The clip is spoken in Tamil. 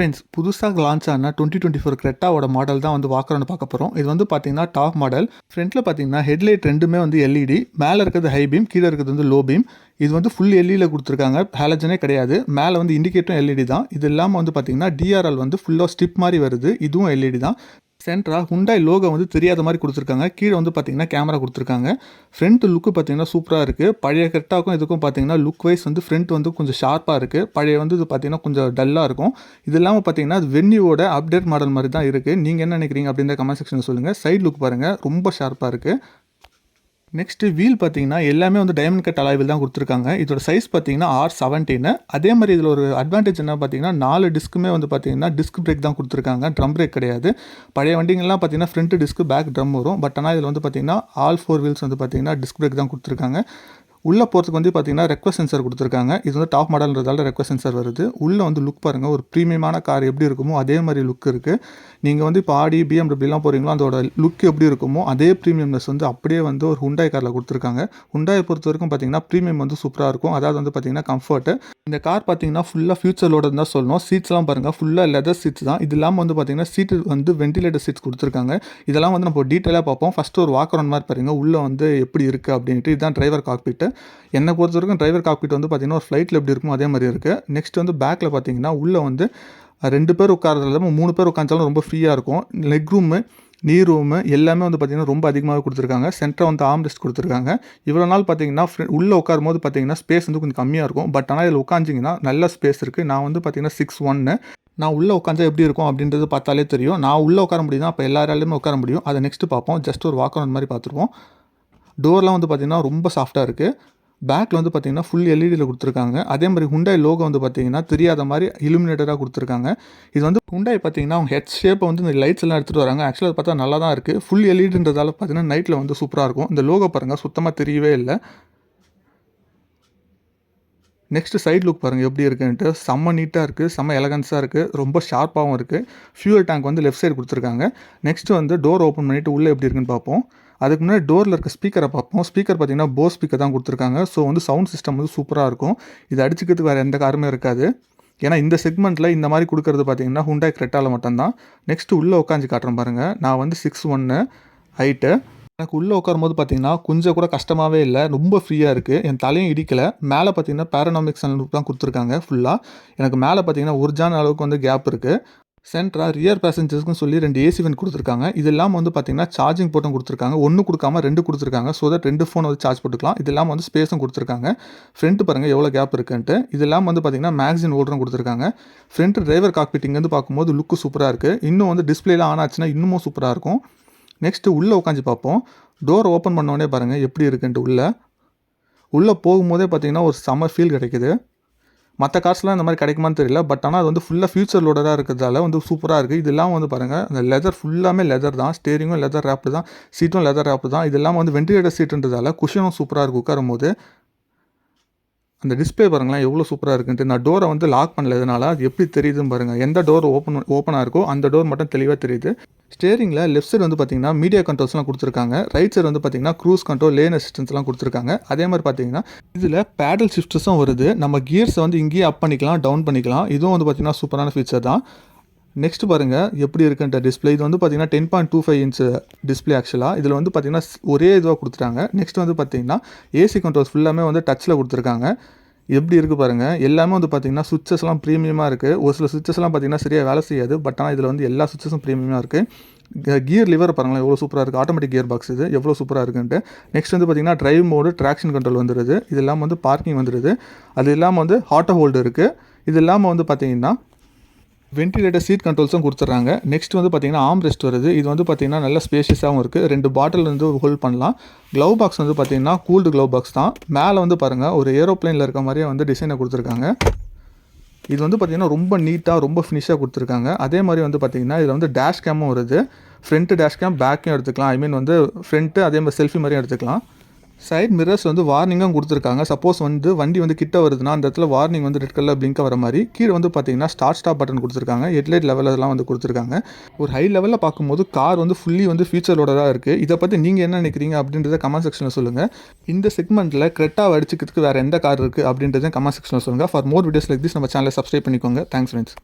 ஃப்ரெண்ட்ஸ் புதுசாக லான்ச் ஆன டுவெண்ட்டி டுவெண்ட்டி ஃபோர் கிரெட்டாவோட மாடல் தான் வந்து வாக்குறோன்னு பார்க்க போகிறோம் இது வந்து பார்த்தீங்கன்னா டாப் மாடல் ஃப்ரண்ட்டில் பார்த்தீங்கன்னா ஹெட்லைட் ரெண்டுமே வந்து எல்இடி மேலே இருக்கிறது ஹை பீம் கீழே இருக்கிறது வந்து லோ பீம் இது வந்து ஃபுல் எல்இடியில் கொடுத்துருக்காங்க. ஹேலஜனே கிடையாது. மேலே வந்து இண்டிகேட்டரும் எல்இடி தான். இது இல்லாமல் வந்து பார்த்தீங்கன்னா டிஆர்எல் வந்து ஃபுல்லாக ஸ்டிப் மாதிரி வருது. இதுவும் எல்இடி தான். சென்ட்ரா? ஹுண்டாய் லோகோ வந்து தெரியாத மாதிரி கொடுத்துருக்காங்க. கீழே வந்து பார்த்தீங்கன்னா கேமரா கொடுத்துருக்காங்க. ஃப்ரண்ட் லுக்கு பார்த்தீங்கன்னா சூப்பராக இருக்குது பழைய கெட்டாக்கும் இதுக்கும் பார்த்தீங்கன்னா லுக் வைஸ் வந்து ஃப்ரண்ட் வந்து கொஞ்சம் ஷார்ப்பாக இருக்குது பழைய வந்து இது பார்த்தீங்கன்னா கொஞ்சம் டல்லாக இருக்கும். இது இல்லாமல் பார்த்தீங்கன்னா அது வென்யூவோட அப்டேட் மாடல் மாதிரி தான் இருக்குது நீங்கள் என்ன நினைக்கிறீங்க அப்படின்ற கமெண்ட் செக்ஷனில் சொல்லுங்கள் சைடு லுக் பாருங்கள் ரொம்ப ஷார்ப்பாக இருக்குது நெக்ஸ்ட்டு வீல் பார்த்தீங்கன்னா எல்லாமே வந்து டைமண்ட் கட் அலாய்வில் தான் கொடுத்துருக்காங்க. இதோட சைஸ் பார்த்தீங்கன்னா ஆர் செவன்டீனு அதே மாதிரி இதில் ஒரு அட்வான்டேஜ் என்ன பார்த்தீங்கன்னா நாலு டிஸ்க்குமே வந்து பார்த்தீங்கன்னா டிஸ்க் பிரேக் தான் கொடுத்துருக்காங்க. ட்ரம் பிரேக் கிடையாது. பழைய வண்டிங்கெல்லாம் பார்த்தீங்கன்னா ஃப்ரண்ட் டிஸ்க் பேக் ட்ரம் வரும். பட் ஆனால் இதில் வந்து பார்த்தீங்கன்னா ஆல் ஃபோர் வீல்ஸ் வந்து பார்த்தீங்கன்னா டிஸ்க் பிரேக் தான் கொடுத்துருக்காங்க. உள்ளே போகிறதுக்கு வந்து பார்த்தீங்கன்னா ரெக்வஸ்ட் சென்சர் கொடுத்துருக்காங்க. இது வந்து டாப் மாடல்ன்றதால ரெக்வஸ்ட் சென்சர் வருது. உள்ளே வந்து லுக் பாருங்கள் ஒரு ப்ரீமியமான கார் எப்படி இருக்குமோ அதே மாதிரி லுக் இருக்குது நீங்கள் வந்து இப்போ ஆடி பிஎம்டபிள்யூலாம் போகிறீங்களோ அதோட லுக் எப்படி இருக்குமோ அதே ப்ரீமியம்னஸ் வந்து அப்படியே வந்து ஒரு ஹுண்டாய் காரில் கொடுத்துருக்காங்க. ஹுண்டாயை பொறுத்த வரைக்கும் பார்த்தீங்கன்னா ப்ரீமியம் வந்து சூப்பராக இருக்கும். அதாவது வந்து பார்த்தீங்கன்னா கம்ஃபர்ட்டு இந்த கார் பார்த்தீங்கன்னா ஃபுல்லாக ஃபியூச்சரோட தான் சொல்லணும். சீட்ஸ்லாம் பாருங்கள் ஃபுல்லாக லெதர் சீட்ஸ் தான். இது இல்லாமல் வந்து பார்த்தீங்கன்னா சீட்டு வந்து வென்டிலேட்டர் சீட்ஸ் கொடுத்துருக்காங்க. இதெல்லாம் வந்து நம்ம டீட்டெயிலாக பார்ப்போம். ஃபஸ்ட்டு ஒரு வாக் மாதிரி பாருங்கள் உள்ளே வந்து எப்படி இருக்குது அப்படின்ட்டு. இதுதான் டிரைவர் காக்பிட்டு என்னை பொறுத்த வரைக்கும் டிரைவர் காக்பீட் வந்து பார்த்தீங்கன்னா ஒரு ஃப்ளைட்டில் எப்படி இருக்குமோ அதே மாதிரி இருக்குது நெக்ஸ்ட் வந்து பேக்கில் பார்த்தீங்கன்னா உள்ளே வந்து ரெண்டு பேர் உட்காரதுல இல்லாமல் மூணு பேர் உட்காந்தாலும் ரொம்ப ஃப்ரீயாக இருக்கும். லெக் ரூமு நீ ரூமு எல்லாமே வந்து பார்த்திங்கன்னா ரொம்ப அதிகமாக கொடுத்துருக்காங்க. சென்டர் வந்து ஆம் ரெஸ்ட் கொடுத்துருக்காங்க. இவ்வளோ நாள் பார்த்தீங்கன்னா உள்ளே உட்காரும் போது பார்த்தீங்கன்னா ஸ்பேஸ் வந்து கொஞ்சம் கம்மியாக இருக்கும். பட் ஆனால் இதில் உட்காந்திங்கன்னா நல்ல ஸ்பேஸ் இருக்குது நான் வந்து பார்த்தீங்கன்னா சிக்ஸ் ஒன்று நான் உள்ளே உட்காந்தா எப்படி இருக்கும் அப்படின்றது பார்த்தாலே தெரியும். நான் உள்ளே உட்கார முடியும் அப்போ எல்லாராலையுமே உட்கார முடியும். அதை நெக்ஸ்ட்டு பார்ப்போம். ஜஸ்ட் ஒரு வாக் மாதிரி பார்த்துருவோம். டோர்லாம் வந்து பார்த்திங்கன்னா ரொம்ப சாஃப்ட்டாக இருக்குது பேக்கில் வந்து பார்த்தீங்கன்னா ஃபுல் எல்இடியில் கொடுத்துருக்காங்க. அதே மாதிரி ஹுண்டாய் லோகோ வந்து பார்த்தீங்கன்னா தெரியாத மாதிரி இலுமினேட்டராக கொடுத்துருக்காங்க. இது வந்து ஹுண்டாய் பார்த்தீங்கன்னா அவங்க ஹெட் ஷேப்பை வந்து இந்த லைட்ஸ் எல்லாம் எடுத்துகிட்டு வராங்க. ஆக்சுவலாக பார்த்தா நல்லா தான் இருக்குது ஃபுல் எல்இடின்றதால பார்த்தீங்கன்னா நைட்டில் வந்து சூப்பராக இருக்கும். இந்த லோகோ பாருங்கள் சுத்தமாக தெரியவே இல்லை. நெக்ஸ்ட்டு சைட் லுக் பாருங்கள் எப்படி இருக்குன்ட்டு. செம்ம நீட்டாக இருக்குது செம்ம எலகன்ஸாக இருக்குது ரொம்ப ஷார்ப்பாகவும் இருக்குது ஃபியூல் டேங்க் வந்து லெஃப்ட் சைடு கொடுத்துருக்காங்க. நெக்ஸ்ட்டு வந்து டோர் ஓப்பன் பண்ணிவிட்டு உள்ளே எப்படி இருக்குன்னு பார்ப்போம். அதுக்கு முன்னாடி டோரில் இருக்க ஸ்பீக்கரை பார்ப்போம். ஸ்பீக்கர் பார்த்தீங்கன்னா போஸ் ஸ்பீக்கர் தான் கொடுத்துருக்காங்க. ஸோ வந்து சவுண்ட் சிஸ்டம் வந்து சூப்பராக இருக்கும். இது அடிச்சுக்கிறதுக்கு வேறு எந்த காருமே இருக்காது. ஏன்னா இந்த செக்மெண்ட்டில் இந்த மாதிரி கொடுக்குறது பார்த்தீங்கன்னா ஹுண்டாய் கிரெட்டாவில் மட்டும்தான். நெக்ஸ்ட்டு உள்ளே உட்காந்து காட்டுறேன் பாருங்கள் நான் வந்து சிக்ஸ் ஒன்று ஹைட்டு எனக்கு உள்ளே உட்காரும்போது பார்த்தீங்கன்னா கொஞ்சம் கூட கஷ்டமாகவே இல்லை. ரொம்ப ஃப்ரீயாக இருக்குது என் தலையும் இடிக்கலை. மேலே பார்த்தீங்கன்னா பேரனாமிக்ஸ் தான் கொடுத்துருக்காங்க ஃபுல்லாக எனக்கு மேலே பார்த்தீங்கன்னா ஒரு அளவுக்கு வந்து கேப் இருக்குது சென்ட்ரா ரியர் பேசஞ்சர்ஸ்க்கும் சொல்லி ரெண்டு ஏசி வென் கொடுத்துருக்காங்க. இது இல்லாமல் வந்து பார்த்தீங்கன்னா சார்ஜிங் போட்டும் கொடுத்துருக்காங்க. ஒன்று கொடுக்காம ரெண்டு கொடுத்துருக்காங்க. ஸோ தட் ரெண்டு ஃபோன் வந்து சார்ஜ் போட்டுக்கலாம். இது இல்லாமல் வந்து ஸ்பேஸும் கொடுத்துருக்காங்க. ஃப்ரண்ட் பாருங்கள் எவ்வளோ கேப் இருக்குன்ட்டு. இது இல்லாமல் வந்து பார்த்தீங்கன்னா மேக்சின் ஓல்டரும் கொடுத்துருக்காங்க. ஃப்ரண்ட் டிரைவர் காக்பிட்டிங் வந்து பார்க்கும்போது லுக்கு சூப்பராக இருக்குது இன்னும் வந்து டிஸ்பிளேலாம் ஆன் ஆச்சுன்னா இன்னமும் சூப்பராக இருக்கும். நெக்ஸ்ட்டு உள்ளே உட்காந்து பார்ப்போம். டோர் ஓப்பன் பண்ணோடனே பாருங்கள் எப்படி இருக்குன்ட்டு உள்ளே. உள்ளே போகும்போதே பார்த்தீங்கன்னா ஒரு சம்மர் ஃபீல் கிடைக்குது. மற்ற கார்ஸ்லாம் இந்த மாதிரி கிடைக்குமான்னு தெரியல பட் ஆனால் அது வந்து ஃபுல்லாக ஃபியூச்சர் லோடராக இருக்கிறதால வந்து சூப்பராக இருக்குது இதெல்லாம் வந்து பாருங்கள் அந்த லெதர் ஃபுல்லாமே லெதர் தான். ஸ்டேரிங்கும் லெதர் ரேப்பு தான். சீட்டும் லெதர் ரேப்பு தான். இதெல்லாம் வந்து வென்டிலேட்டர் சீட்டுன்றதால குஷனும் சூப்பராக இருக்குது உட்காரும் போது அந்த டிஸ்பிளே பாருங்களேன் எவ்வளோ சூப்பராக இருக்குன்ட்டு. நான் டோரை வந்து லாக் பண்ணல இதனால் அது எப்படி தெரியுதுன்னு பாருங்கள் எந்த டோர் ஓப்பன் ஓப்பனாக இருக்கோ அந்த டோர் மட்டும் தெளிவாக தெரியுது. ஸ்டேரிங்கில் லெஃப்ட் சைடு வந்து பார்த்தீங்கன்னா மீடியா கண்ட்ரோல்ஸ்லாம் கொடுத்துருக்காங்க. ரைட் சைடு வந்து பார்த்தீங்கன்னா க்ரூஸ் கண்ட்ரோல் லேன் அசிஸ்டன்ஸ்லாம் கொடுத்துருக்காங்க. அதே மாதிரி பார்த்தீங்கன்னா இதில் பேடல் ஷிஃப்ட்ஸும் வருது. நம்ம கியர்ஸை வந்து இங்கேயே அப் பண்ணிக்கலாம் டவுன் பண்ணிக்கலாம். இதுவும் வந்து பார்த்தீங்கன்னா சூப்பரான ஃபீச்சர் தான். நெக்ஸ்ட் பாருங்கள் எப்படி இருக்குன்ற டிஸ்பிளே இது வந்து பார்த்தீங்கன்னா ten point two five inch display ஆக்சுவலாக இதில் வந்து பார்த்தீங்கன்னா ஒரே இதுவாக கொடுத்துட்டாங்க. நெக்ஸ்ட் வந்து பார்த்தீங்கன்னா ஏசி கண்ட்ரோல்ஸ் ஃபுல்லாமே வந்து டச்சில் கொடுத்துருக்காங்க. எப்படி இருக்குது பாருங்கள் எல்லாமே வந்து பார்த்தீங்கன்னா சுவிச்சஸ்லாம் ப்ரீமியமாக இருக்குது ஒரு சில சுவிச்சஸ்லாம் பார்த்தீங்கன்னா சரியாக வேலை செய்யாது பட் ஆனால் இதில் வந்து எல்லா சுவிச்சஸும் ப்ரீமியமாக இருக்குது கியர் லிவர் பாருங்களேன் எவ்வளோ சூப்பராக இருக்குது ஆட்டோமேட்டிக் கியர் பாக்ஸ் இது எவ்வளோ சூப்பராக இருக்குன்ட்டு. நெக்ஸ்ட் வந்து பார்த்தீங்கன்னா ட்ரைவ் மோடு ட்ராக்ஷன் கண்ட்ரோல் வந்துடுது இது இல்லாமல் வந்து பார்க்கிங் வந்துடுது அது இல்லாமல் வந்து ஹாட்டோ ஹோல்டு இருக்குது இது இல்லாமல் வந்து பார்த்தீங்கன்னா வென்டிலேட்டர் சீட் கண்ட்ரோல்ஸும் கொடுத்துட்றாங்க. நெக்ஸ்ட் வந்து பார்த்தீங்கன்னா ஆம் ரெஸ்ட் வருது. இது வந்து பார்த்தீங்கன்னா நல்ல ஸ்பேஷியஸாகவும் இருக்குது ரெண்டு பாட்டில் வந்து ஹோல்ட் பண்ணலாம். க்ளவ் பாக்ஸ் வந்து பார்த்தீங்கன்னா கூல்டு க்ளவ் பாக்ஸ் தான். மேலே வந்து பாருங்கள் ஒரு ஏரோப்ளைனில் இருக்க மாதிரியே வந்து டிசைனை கொடுத்துருக்காங்க. இது வந்து பார்த்திங்கன்னா ரொம்ப நீட்டாக ரொம்ப ஃபினிஷாக கொடுத்துருக்காங்க. அதே மாதிரி வந்து பார்த்திங்கன்னா இதில் வந்து டேஷ் கேமும் வருது. ஃப்ரண்ட்டு டேஷ் கேம் பேக்கையும் எடுத்துக்கலாம். ஐ மீன் வந்து ஃப்ரண்ட்டு அதே மாதிரி செல்ஃபி மாதிரியும் எடுத்துக்கலாம். சைட் மிரர்ஸ் வந்து வார்னிங்கும் கொடுத்துருக்காங்க. சப்போஸ் வந்து வண்டி வந்து கிட்ட வருதுன்னா அந்த இடத்துல வார்னிங் வந்து ரெட் கலர் பிளிங்காக வர மாதிரி. கீழே வந்து பார்த்தீங்கன்னா ஸ்டார்ட் ஸ்டாப் பட்டன் கொடுத்துருக்காங்க. ஹெட்லைட் லெவலெல்லாம் வந்து கொடுத்துருக்காங்க. ஒரு ஹை லெவலில் பார்க்கும்போது கார் வந்து ஃபுல்லி வந்து ஃபியூச்சரோட தான் இருக்குது இதை பற்றி நீங்கள் என்ன நினைக்கிறீங்க அப்படின்றத கமெண்ட் செக்ஷனில் சொல்லுங்கள் இந்த செக்மெண்ட்டில் கிரெட்டாக அடிச்சுக்கிறதுக்கு வேறு எந்த கார் இருக்குது அப்படின்றத கமெண்ட் செக்ஷனில் சொல்லுங்கள் for more videos like this நம்ம சேனலை சப்ஸ்கிரைப் பண்ணிக்கோங்க. Thanks friends